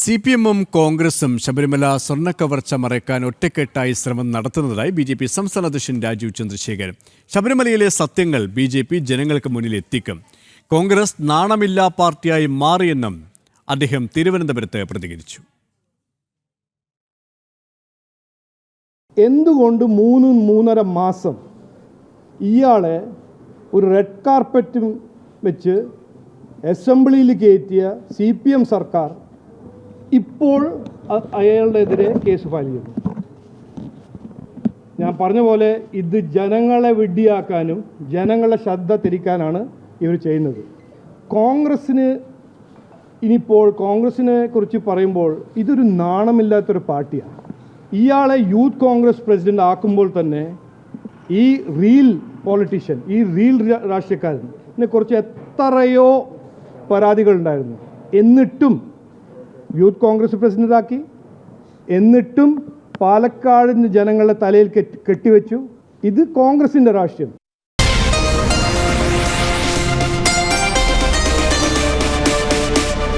C P എമ്മും കോൺഗ്രസും ശബരിമല സ്വർണക്കവർച്ച മറയ്ക്കാൻ ഒറ്റക്കെട്ടായി ശ്രമം നടത്തുന്നതായി ബി ജെ പി സംസ്ഥാന അധ്യക്ഷൻ രാജീവ് ചന്ദ്രശേഖരൻ. ശബരിമലയിലെ സത്യങ്ങൾ ബി ജെ പി ജനങ്ങൾക്ക് മുന്നിൽ എത്തിക്കും. കോൺഗ്രസ് നാണമില്ലാ പാർട്ടിയായി മാറിയെന്നും അദ്ദേഹം തിരുവനന്തപുരത്ത് പ്രതികരിച്ചു. എന്തുകൊണ്ട് മൂന്ന് മൂന്നര മാസം ഇയാളെ ഒരു റെഡ് കാർപ്പറ്റും വെച്ച് അസംബ്ലിയിൽ കയറ്റിയ സി പി എം സർക്കാർ ഇപ്പോൾ അയാളുടെതിരെ കേസ് ഫയൽ ചെയ്തു. ഞാൻ പറഞ്ഞ പോലെ ഇത് ജനങ്ങളെ വിഡ്ഢിയാക്കാനും ജനങ്ങളെ ശ്രദ്ധ തിരിക്കാനാണ് ഇവർ ചെയ്യുന്നത്. കോൺഗ്രസ്സിന് ഇനിയിപ്പോൾ കോൺഗ്രസിനെ കുറിച്ച് പറയുമ്പോൾ ഇതൊരു നാണമില്ലാത്തൊരു പാർട്ടിയാണ്. ഇയാളെ യൂത്ത് കോൺഗ്രസ് പ്രസിഡന്റ് ആക്കുമ്പോൾ തന്നെ ഈ റീൽ പോളിറ്റീഷ്യൻ ഈ റീൽ രാഷ്ട്രീയക്കാരനെ കുറിച്ച് എത്രയോ പരാതികളുണ്ടായിരുന്നു. എന്നിട്ടും യൂത്ത് കോൺഗ്രസ് പ്രസിഡന്റാക്കി. എന്നിട്ടും പാലക്കാടിന് ജനങ്ങളുടെ തലയിൽ കെട്ടി കെട്ടിവെച്ചു. ഇത് കോൺഗ്രസിന്റെ രാഷ്ട്രീയം.